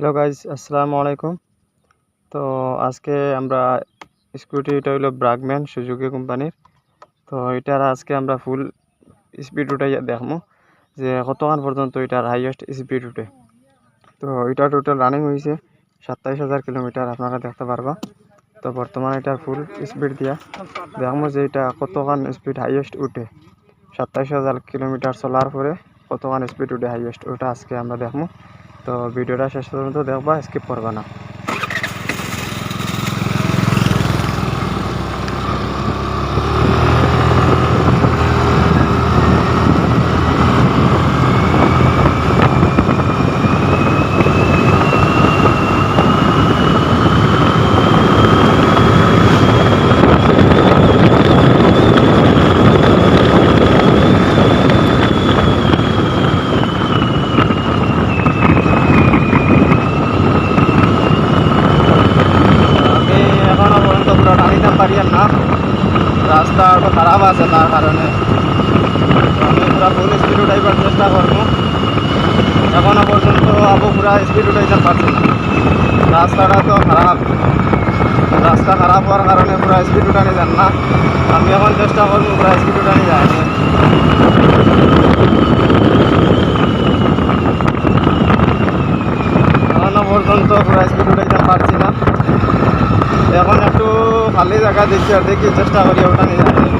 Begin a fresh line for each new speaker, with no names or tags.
Hello guys আসসালামু আলাইকুম তো আজকে আমরা স্কুটি এটা হইল ব্রাগম্যান সুজুকি কোম্পানির। তো এটার আজকে আমরা ফুল স্পিড উঠাই দেখব যে কতক্ষণ পর্যন্ত এটার হাইয়েস্ট স্পিড উঠে তো এটা টোটাল রানিং হয়েছে সাতাইশ হাজার কিলোমিটার, আপনারা দেখতে পারবা। তো বর্তমানে এটার ফুল স্পিড দিয়া দেখব যে এটা কতক্ষণ স্পিড হাইয়েস্ট উঠে সাতাইশ হাজার কিলোমিটার চলার পরে কতক্ষণ স্পিড উঠে হাইয়েস্ট ওটা আজকে আমরা দেখব। তো ভিডিওটা শেষ পর্যন্ত দেখবা স্কিপ করবা না আমি এখনও পর্যন্ত পুরো টানিতে পারি না রাস্তা খারাপ আছে তার কারণে। আমি পুরো ফুল স্পিড উঠাইবার চেষ্টা করব। এখনও পর্যন্ত আবু পুরা স্পিড উঠাইতে পারছি না। রাস্তাটা তো খারাপ। রাস্তা খারাপ হওয়ার কারণে পুরো স্পিড উঠানি যান না। আমি এখন চেষ্টা করব পুরো স্পিড উঠানি যায়নি এখনও পর্যন্ত পুরো স্পিড উঠাইতে পারছি না। এখন खाली जगह देखिए देखिए जस्ट आवर उठाने जा रहे। हैं